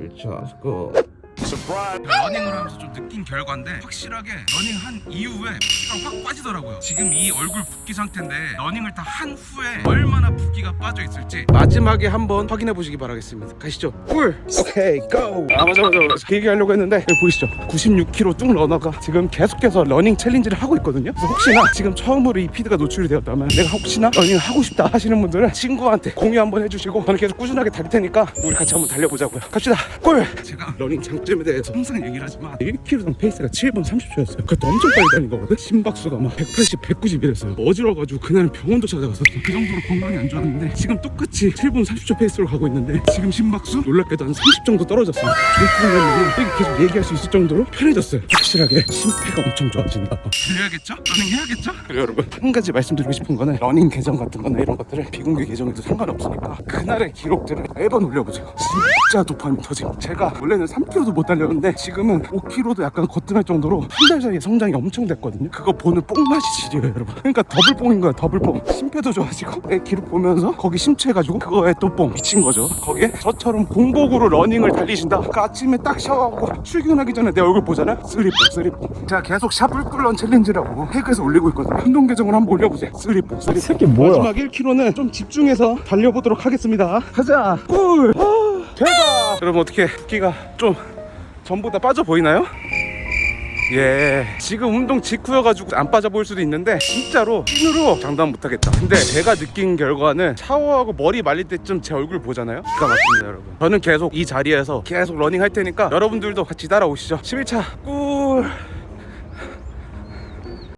11차 렛츠고 러닝을 하면서 좀 느낀 결과인데 확실하게 러닝 한 이후에 붓기가 확 빠지더라고요. 지금 이 얼굴 붓기 상태인데 러닝을 다 한 후에 얼마나 붓기가 빠져 있을지 마지막에 한번 확인해 보시기 바라겠습니다. 가시죠. 꿀! 오케이 고! 아 맞아 맞아 맞아. 그 얘기하려고 했는데 여기 보이시죠? 96kg 뚝 러너가 지금 계속해서 러닝 챌린지를 하고 있거든요. 그래서 혹시나 지금 처음으로 이 피드가 노출이 되었다면 내가 혹시나 러닝을 하고 싶다 하시는 분들은 친구한테 공유 한번 해주시고 저는 계속 꾸준하게 달릴 테니까 우리 같이 한번 달려보자고요. 갑시다. 꿀! 제가 러닝 장점 에 대해서 항상 얘기를 하지만 1km 페이스가 7분 30초였어요. 그것도 엄청 빨리 달린 거거든? 심박수가 막 180, 190 이랬어요. 어지러워가지고 그날은 병원도 찾아가서 그 정도로 건강이 안 좋았는데 지금 똑같이 7분 30초 페이스로 가고 있는데 지금 심박수? 놀랍게도 한 30 정도 떨어졌어요. 이렇게 계속 얘기할 수 있을 정도로 편해졌어요. 확실하게 심폐가 엄청 좋아진다. 달려야겠죠? 러닝 해야겠죠? 그리고 여러분. 한 가지 말씀드리고 싶은 거는 러닝 계정 같은 거나 이런 것들을 비공개 계정에도 상관없으니까 그날의 기록들을 매번 올려보세요 진짜 도파민 터짐 제가 원래는 3km도 못 달렸는데 지금은 5km도 약간 거뜬할 정도로 한 달 사이에 성장이 엄청 됐거든요. 그거 보는 뽕맛이 지려요 여러분? 그러니까 더블 뽕인 거야 더블 뽕. 심폐도 좋아지고. 내 기록 보면서 거기 심취해가지고 그거에 또 뽕. 미친 거죠. 거기에 저처럼 공복으로 러닝을 달리신다. 그 아침에 딱 샤워하고 출근하기 전에 내 얼굴 보잖아요 쓰리뽕 쓰리뽕 제가 계속 샤블꿀런 챌린지라고 태그에서 올리고 있거든요. 운동 계정으로 한번 올려보세요. 쓰리뽕 쓰리뽕 새끼 뭐야? 마지막 1km는 좀 집중해서 달려보도록 하겠습니다. 가자. 꿀. 아, 대박. 여러분 어떻게 붓기가 좀 전보다 빠져 보이나요? 예. 지금 운동 직후여가지고 안 빠져 보일 수도 있는데 진짜로 찐으로 장담 못하겠다. 근데 제가 느낀 결과는 샤워하고 머리 말릴 때쯤 제 얼굴 보잖아요? 기가 막힙니다 여러분. 저는 계속 이 자리에서 계속 러닝 할 테니까 여러분들도 같이 따라오시죠. 11차 꿀